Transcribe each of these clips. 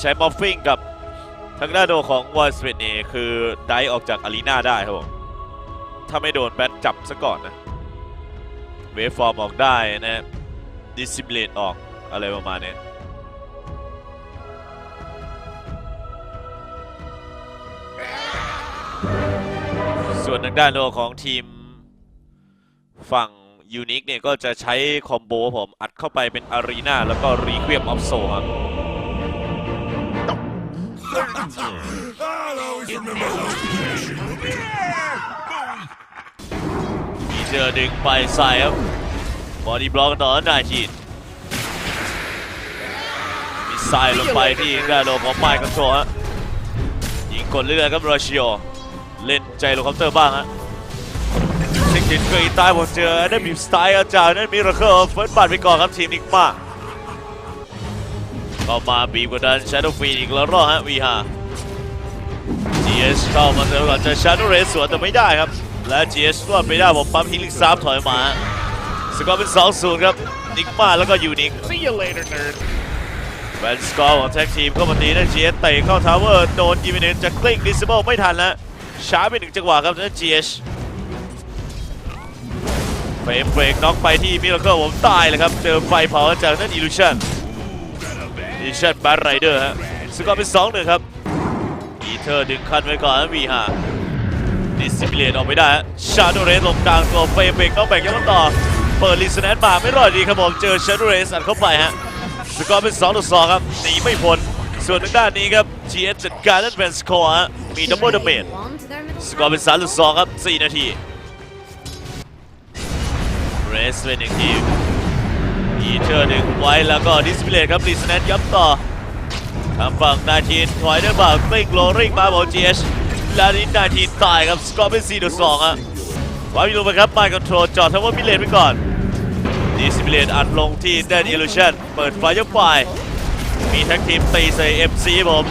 ใช้มอฟฟิงกับทางด้านโดของวอลสเปนเอคือไดออกจากอารีนาได้ครับผมถ้าไม่โดนแบทจับซะก่อนนะ เวฟฟอร์มออกได้นะดิสซิ l เลตออกอะไรประมาณนี้ส่วนทางด้านโลของทีมฝั่งยูนิคเนี่ย ก็จะใช้คอมโบผมอัดเข้าไปเป็นอารีนาแล้วก็รีเ u ียมออฟโซครับ มีเจอดึงไปใส่ครับบอดี้บล็อกต่อหน้าทีมีใส่ลงไปที่ได้านโลของไมค์คอนโทรลฮะยิงกดเรื่อยๆครับรชิโอเล่นใจโลคอปเตอร์บ้างฮะเช็คดินเคยตายผมเจอนั่นมีสไตล์อาจารย์นั่นมีราเคิลเฟิร์สบัตไปก่อนครับทีมนิกมา เข้ามาบีบกดดันชาร์โดฟีอีกแล้วรอบฮะวีฮา GS เข้ามาเจอก่อนจะชาร์โดเรสสวนแต่ไม่ได้ครับ และ GS รอดไปได้ผมปั๊มฮิลิกซับถอยมาฮะสกอร์เป็น 2-0 ครับ นิกมาแล้วก็ยูนิค See you later, nerd. แวนสกอร์ของแท็กทีมเข้ามาตีได้ GS เตะเข้าทาวเวอร์โดนยิมิเนนจะกลิ้งดิสเบิลไม่ทันแล้วช้าไปหนึ่งจังหวะครับนั่น GS เฟรมเบรกน็อกไปที่มิราเคิลผมตายเลยครับ เจอไฟเผาจากนั่นอิลูชัน อิชันบาร์ไรเดอร์ฮะสกอร์เป็น2 1ครับอีเธอร์ดึงคันไว้ก่อนนะวีฮาดิสซิเ l เลตออกไม่ได้ชาโดเรสลงกลางตัวเฟรมเบกน็อกแบกยังต่อ เปิดลิสแนนมาไม่รอดดีครับผมเจอชาโดเรสอัดเข้าไปฮะสกอร์เป็น2ต่อ2ครับหนีไม่พ้นส่วนทางด้านนี้ครับ GS จัดการนั่นเป็นสกอร์ฮะมีดับเบิลดาเมจสกอร์เป็น3ต่อ2ครับ 4 นาทีเรสเป็นหนึ่งที อีเทอร์ดึงไว้แล้วก็ดิสเพลย์ครับลิสแนนย้ำต่อทางฝั่งนาทีนถอยด้วยบ่าวกลิ้งโลริงมาบอก GS และนี้นาทีตายครับสกอร์เป็น4ต่อ2ฮะวางอยู่ลงไปครับไมค์คอนโทรลจอดทั้งว่ามิเลนไปก่อนดิสเพลย์อัดลงที่แดนอิลูชันเปิดไฟยกปลายมีแท็กทีมตีใส่ MC ผม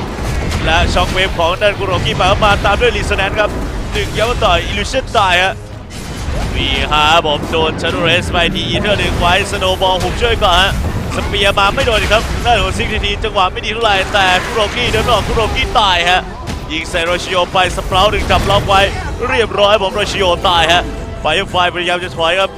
และช็อคเวฟของด้านกุโรกิมาเข้ามาตามด้วยลีสแนนครับหนึ่งย้ำต่อยอิลูชันตายฮะ มีหาผมโดนชาร์โดเรสไปที่อีเทอร์หนึ่งไว้สโนบอลหุบช่วยก่อนฮะสเปียร์มาไม่โดนครับได้โดนซิกทีทีจังหวะไม่ดีเท่าไหร่แต่กุโรกิเดินออกกุโรกิตายฮะยิงใส่โรชิโอไปสเปราหนึ่งจับล็อกไว้เรียบร้อยผมโรชิโอตายฮะไฟยกไฟพยายามจะถอยครับ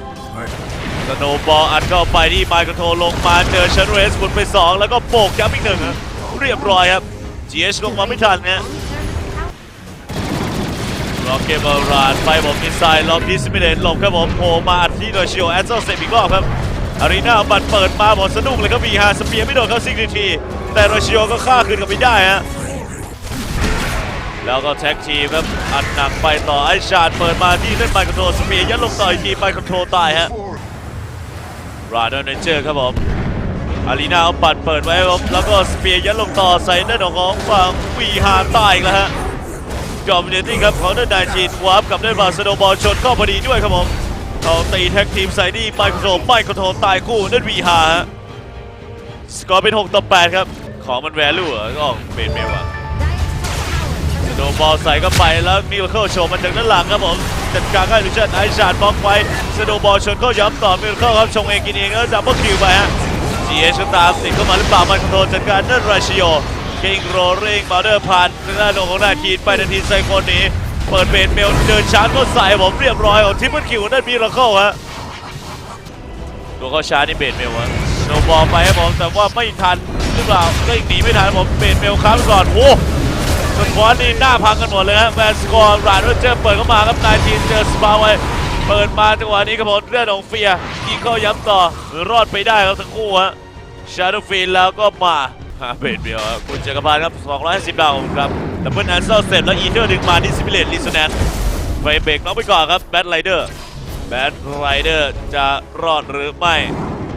สโนบอลอัดเข้าไปที่ไมค์คอนโทรลงมาเจอชันเรสหมุนไป 2 แล้วก็โบกย้ำอีกหนึ่งฮะเรียบร้อยครับ GH ลงมาไม่ทันนะ ล็อกเกมเบอร์รานไปผมอินไซด์ล็อกดิสมิเดนหลบครับผมโผล่มาอัดที่โดยชิโอแอสเซลเซฟอีกรอบครับอารีนาบัตเปิดมาหมดสนุกเลยครับวีฮาสเปียร์ไม่โดนเข้าซิกที แต่โรชิโอก็ฆ่าคืนกลับไม่ได้ฮะแล้วก็แท็กทีมครับอัดหนักไปต่อไอชาดเปิดมาที่เล่นไมค์คอนโทรสเปียร์ยัดลงต่ออีกทีไมค์คอนโทรตายฮะราดอนเนเจอร์ครับผมอารีนาเอาปัดเปิดไว้ครับแล้วก็สเปียร์ยัดลงต่อใส่ด้านของฝั่งวีฮาใต้อีกแล้วฮะ จอมเนตี้ครับของด้านนายจีนวาร์ปกับด้านบาสโนบอลชนเข้าพอดีด้วยครับผมเขาตีแท็กทีมใส่นี่ไปคอนโทรลไปคอนโทรลตายคู่ด้านวีฮาฮะสกอร์เป็น 6 ต่อ 8 ครับ ของมันแวลูเหรอก็เป็นเมลอะโดนบอลใส่เข้าไปแล้วมิลเคิลโชว์มาจากด้านหลังครับผมจัดการให้ลิชันไอชาร์ดบล็อกไว้สโดบอลชนเข้าย้ำต่อมิลเคิลครับชงเองกินเองแล้วดับเบิลคิวไปฮะจีเอชตามติดเข้ามาหรือเปล่ามค์คอนโทรลจัดการนั่นราชิโอ คิงโรริงมาเดอร์ผ่านทางด้านของนาคีนไปนาทีไซโคนนี้ เปิดเบนเมลเดินชาร์จก็ใส่ผมเรียบร้อยของทิปเปิลคิวนั่นมิลเคิลฮะตัวเขาชาร์จนี่เบนเมลฮะโดนบอลไปครับผมแต่ว่าไม่ทันหรือเปล่าก็หนีไม่ทันผมเบนเมลค้ำก่อนโอ้สควอตนี่หน้าพังกันหมดเลยฮะแวนสกอร์รานโรเจอร์เปิดเข้ามาครับนายทีนเจอสปาไว้เปิดมาจังหวะนี้ครับผมเลือดของเฟียยิงเข้าย้ำต่อรอดไปได้ครับทั้งคู่ฮะชาร์ดฟีนแล้วก็มา ฮาเบดเบียวครับคุณจักรพันธ์ครับ 250ดาวครับดับเบิลแอนเซลเสร็จแล้วอีเทอร์ดึงมาดิสพิเลตลิสแนนไฟเบรกน้องไปก่อนครับแบทไรเดอร์แบทไรเดอร์จะรอดหรือไม่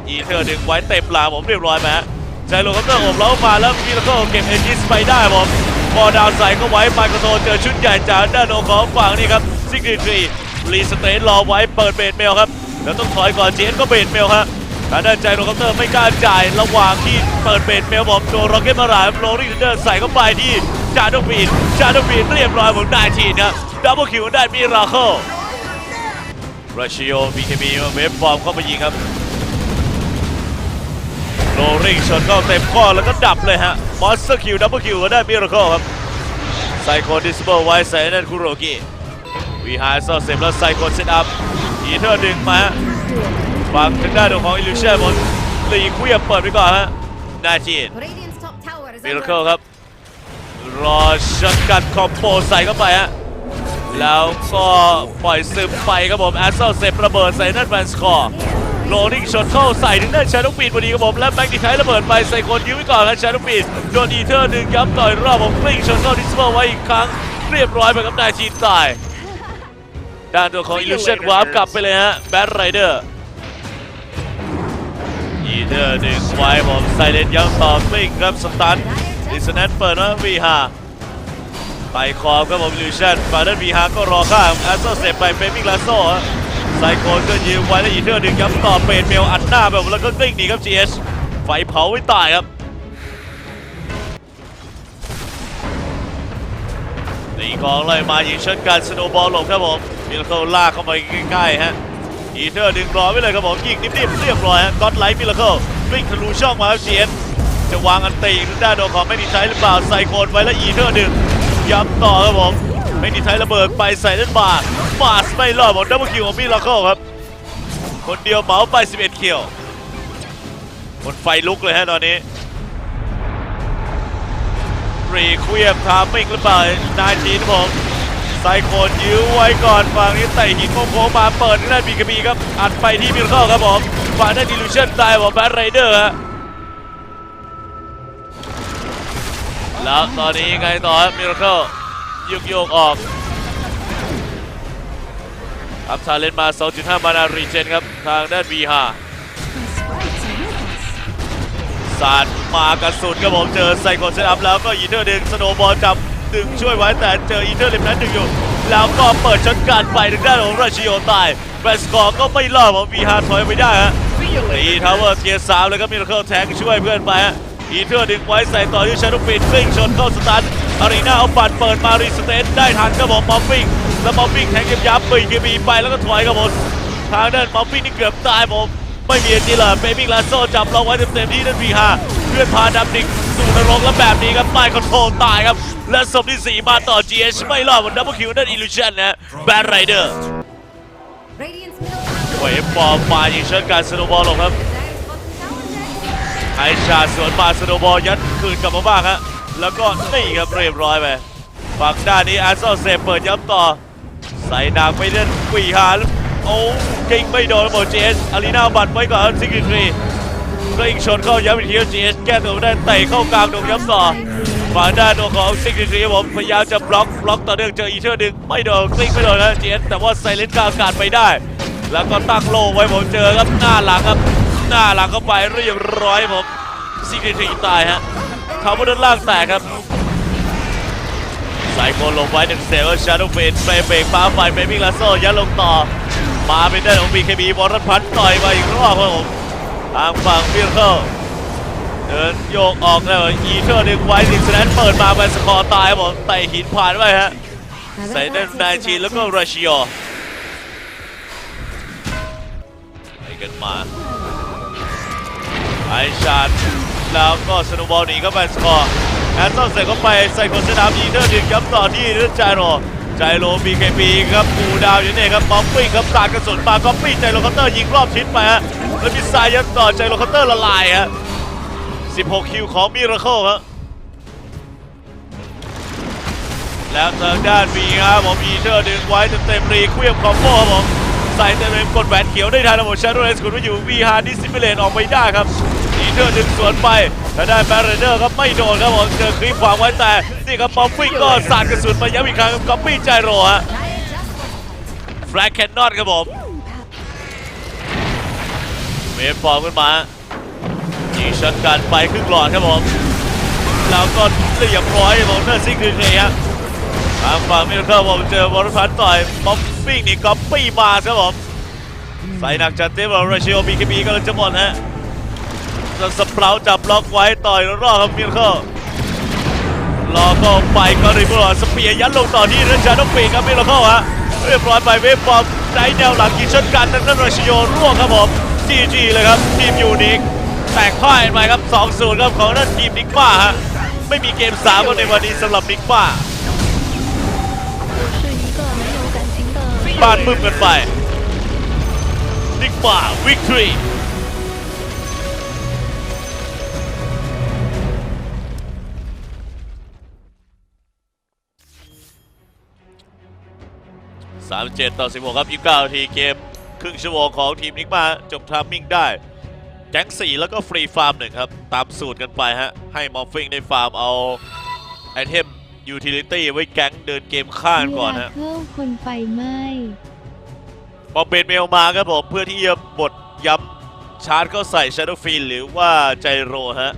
อีเทอร์ดึงไว้เต็มหลาผมเรียบร้อยไหมฮะใจโลคัปเตอร์ผมเล้ามาแล้วมีแล้วก็เก็บเอจิสไปได้ผมพอดาวใส่ก็ไว้ไมค์คอนโทรลเจอชุดใหญ่จากด้านของฝั่งนี่ครับซิกรีทรีรีสเตนรอไว้เปิดเบรดเมลครับแล้วต้องถอยก่อนเจนก็เบรดเมลครับ ทางด้านใจโรคอปเตอร์ไม่กล้าจ่ายระหว่างที่เปิดเบรดเมลผมโดนร็อกเก็ตมาราโรลิงเดอร์ใส่เข้าไปที่จาโดฟีนจาโดฟีนเรียบร้อยผมได้ทีนะดับเบิลคิวได้มิราเคิลราชิโอบีเคบีเวฟฟอร์มเข้ามายิงครับโรริงชนเข้าเต็มข้อแล้วก็ดับเลยฮะมอนสเตอร์คิวดับเบิลคิวก็ได้มิราเคิลครับไซโคดิสเบิลไว้ใส่นั่นคุโรกิวีฮาร์เซมแล้วไซโคเซตอัพอีเทอร์ดึงมา ฮะฟังทางด้านของอิลูเชียนบนลีคุยเปิดไปก่อนฮะนาจีน Radiant's top tower is มิรา under เคิลครับ รอช็อตกันคอมโบใส่เข้าไปฮะ แล้วก็ปล่อยซึมไปครับผมแอสเซลเซประเบิดใส่นั่นแฟนสคอร์โรลิงชนเข้าใส่ถึงนั่นชานุปีดพอดีครับผมและแบ็กดีไทยระเบิดไปใส่คนยื้อไว้ก่อนครับชานุปีดโดนอีเทอร์หนึ่งย้ำต่อยรอบผมกลิ้งชนเข้าดิสเบอร์ไว้อีกครั้งเรียบร้อยไปกับนายจีนตายด้านตัวของอิลูชันวาร์ปกลับไปเลยฮะแบทไรเดอร์ อีเทอร์หนึ่งไว้ผมไซเลนยังต่อกลิ้งครับสตันดิสแนนเปิดมาวีฮาไปคอครับผมลิวชันฟาเดนวีฮาก็รอข้ามแอสโซเซปไปเฟมิงลาโซไซโคนก็ยืมไว้แล้วอีเทอร์หนึ่งย้ำต่อเปรตเมลอัดหน้าแบบแล้วก็กลิ้งหนีครับ GS ไฟเผาไว้ตายครับตีกองเลยมายิงเช่นกันสโนบอลหลบครับผมมิลเคิลลากเข้าไปใกล้ๆฮะ อีเทอร์ดึงรอไว้เลยครับผมยิงนิ่มๆเรียบร้อยฮะก็อดไลท์มิลเคิลวิ่งทะลุช่องมาครับเชียนจะวางอันตีทางด้โดนของไม่ดีใช้หรือเปล่าใส่โคนไว้แล้วอีเทอร์ดึงย้ำต่อครับผมไม่ดีใช้ระเบิดไปใส่ด้านบาสบาสไม่รอดหมดับเบิลคิวของมิลเคิลครับคนเดียวเหมาไป 11คิวคนไฟลุกเลยฮะตอนนี้รีเควียมทามมิ่งหรือเปล่านายทีนะผม ไซโคนยื้อไว้ก่อนฝั่งนี้เตะหินโค้งมาเปิดทางด้านบีกบีครับอัดไปที่มิลเคิลครับผมฝั่งด้านดิลูชันตายของแบทไรเดอร์ฮะแล้วตอนนี้ไงต่อครับมิลเคิลยุกโยกออกอัพชาเลนมา 2.5 มานารีเจนครับ ทางด้านบีฮาสาดมากระสุนครับผมเจอไซโคนเซตอัพแล้วก็อีเทอร์ดึงสโนบอลจับ ดึงช่วยไว้แต่เจออีเทอร์เลมนั้นดึงอยู่ แล้วก็เปิดช็อตการไปทางด้านของราชิโอตายแบสกอร์ก็ไม่รอดผมวีฮาร์ถอยไม่ได้ฮะตีทาวเวอร์เทียร์สามเลยครับมิราเคิลแทงช่วยเพื่อนไปฮะอีเทอร์ดึงไว้ใส่ต่อที่ชานุปิดกลิ้งชนเข้าสตันอารีนาเอาปัดเปิดมารีสเตนได้ทันครับผมมอฟฟิงแล้วมอฟฟิงแทงยับๆปีกบีไปแล้วก็ถอยครับผมทางด้านมอฟฟิงนี่เกือบตายผม ไม่มีจีเลยเบบี้ลาโซจับเราไว้เต็มๆที่นั่นวีฮาเพื่อนพาดำดิ่งสู่นรกแล้วแบบนี้ครับไมคอนโทรลตายครับ และศพที่4มาต่อ GH ไม่รอดบนดับเบิลคิวนั่นอิลูชันนะแบทไรเดอร์เวฟบอลมายิงเชิญการสโนบอลลงครับไอชาสวนมาสโนบอลยัดคืนกลับมาบ้างฮะแล้วก็นี่ครับเรียบร้อยไปฝั่งด้านนี้อาร์ซอลเซเปิดย้ำต่อ ใส่ดางไปเล่นวีฮาแล้ว โอ้กิงไม่โดนโมเจสอารีนาบัตไว้ก่อนซิกทรีก็ยิงชนเข้าย้ำอีกทีจีเอสแก้ตัวไม่ได้เตะเข้ากลางโดงย้ำต่อฝั่งด้านตัวของซิกซีผมพยายามจะบล็อกบล็อกต่อเนื่องเจออีเทอร์ดึงไม่โดนกลิ้งไม่โดนนะจีเอสแต่ว่าไซเลนกลางอากาศไปได้ แล้วก็ตั้งโลไว้ผมเจอครับหน้าหลังครับ หน้าหลังเข้าไปเรียบร้อยผมซิกซีตายฮะเขาบนด้านล่างแตกครับใส่โคนลงไว้หนึ่งเซลล์ชาร์ดเฟนเฟเบรกป้าไฟเบมิ่งลาโซยัดลงต่อ มาเป็นด้านของบีเคบีบอลรันพันต่อยไปอีกรอบครับผมทางฝั่งมิลเคิลเดินโยกออกแล้วอีเทอร์ดึงไว้ดิสแลนเปิดมาเป็นสกอร์ตายครับผมไต่หินผ่านไปฮะใส่ that เดนนายชีนแล้วก็ราชิโอไปกันมาไอชาร์ดแล้วก็สโนบอลหนีเข้าไปสกอร์แอนต้องเสร็จเข้าไปใส่คนสนามอีเทอร์ดึงย้ำต่อที่เรื่องจโร ใจโรบีเคบีครับปูดาวอยู่นี่ครับป๊อปปิ้ครับสาดกระสุนมาก็ปิ้ใจโรคัตเตอร์ยิงรอบทิศไปฮะแล้วมิสไซล์ยัดต่อใจโรคัตเตอร์ละลายฮะ16 คิวของมิราเคิลครับแล้วทางด้านมีครับผมอีเทอร์ดึงไว้เต็มรีเควียมคอมโบครับผมใส่เต็มกดแหวนเขียวได้ทันนะผมชาร์โรเลสคุณไว้อยู่วีฮาร์ดิสิเมเลนออกไปได้ครับ อีเทอร์ดึงสวนไปทางด้แบรเดอร์ครับไม่โดนครับผมเจอคลิปวางไว้แต่นี่ครับปอฟฟิงก็สาดกระสุนมาย้ำอีกครั้งครับก๊อปปี้ใจโรฮะแฟลกแคนนอนครับผมเวฟฟอร์มขึ้นมายิงช็อตการไปครึ่งหลอดครับผมแล้วก็เรียบร้อยบผมเนอร์ซิกคือเคลียร์ทางฝั่งมิลเคิลผมเจอบอลพันต่อยป๊อปปิ้งนี่ก๊อปปี้มาครับผมใส่หนักจัดเต็มของราชิโอบีเคบีกำลังจะหมดฮะ จะสเปราจับล็อกไว้ต่อยรอบครับมิลเคลรอก็ไปก็รีบรอสเปียยัดลงต่อที่เรัชชาต้องปีกครับมิลเคลฮะเรียบร้อยไปเวฟบอมไดแนวหลังกีชนกันนั้นราชโยร่วงครับผมจีจีเลยครับทีมยูนิคแตกค่ายไปครับ2-0ครับของนั่นทีมนิกบ้าฮะไม่มีเกมสามในวันนี้สำหรับนิกบ้าบ้านมึงกันไปนิกบ้าวิกทรี สามเจ็ดต่อสิบหกครับยี่สิบเก้านาทีเกม ครึ่งชั่วโมงของทีมนิกมาจบทามมิ่งได้แก๊ง4 แล้วก็ฟรีฟาร์มหนึ่งครับ ตามสูตรกันไปฮะ ให้มอฟฟิงได้ฟาร์มเอา ไอเทมยูทิลิตี้ไว้แก๊งเดินเกมข้างก่อนฮะเพิ่มคนไฟไหม้พอเป็นเมลมาครับผม เพื่อที่จะบดย้ำชาร์จเข้าใส่ Shadow f i e l หรือว่าไจโรฮะ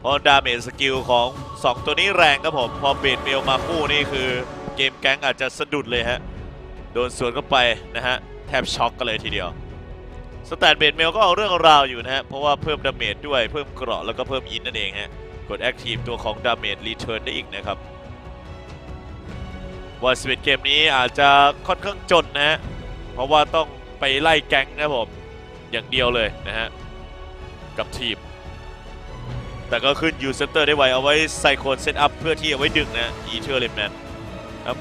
เพราะดาเมจสกิลของ 2 ตัวนี้แรงครับผม พอเบนเมลมาคู่นี่คือเกมแก๊งอาจจะสะดุดเลยฮะ โดนสวนเข้าไปนะฮะแทบช็อกกันเลยทีเดียวสแตทเบนเมลก็เอาเรื่องราวอยู่นะฮะเพราะว่าเพิ่มดาเมจด้วยเพิ่มเกราะแล้วก็เพิ่มอินนั่นเองฮะกดแอคทีฟตัวของดาเมจรีเทิร์นได้อีกนะครับวอร์สวิตเกมนี้อาจจะค่อนข้างจนนะฮะเพราะว่าต้องไปไล่แก๊งนะผมอย่างเดียวเลยนะฮะกับทีมแต่ก็ขึ้นยูเซนเตอร์ได้ไวเอาไว้ไซโคนเซตอัพเพื่อที่เอาไว้ดึงนะอีเทอร์เลมแมน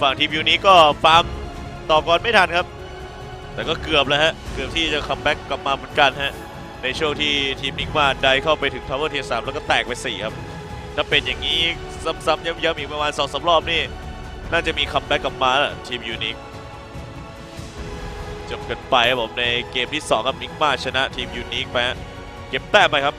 ฝั่งทีมยูนี้ก็ฟาร์ม ต่อก่อนไม่ทันครับ แต่ก็เกือบแล้วฮะ เกือบที่จะคัมแบ็กกลับมาเหมือนกันฮะ ในช่วงที่ทีมนิกมาได้เข้าไปถึงทาวเวอร์เทียสามแล้วก็แตกไป 4 ครับ ถ้าเป็นอย่างนี้ซ้ำๆย้ำๆอีกประมาณ2อสรอบนี่ น่าจะมีคัมแบ็กกลับมาแล้วทีมยูนิคจบกันไปครับผมในเกมที่2ครับนิกมาชนะทีมยูนิคไปฮะเก็บแต้มไปครับ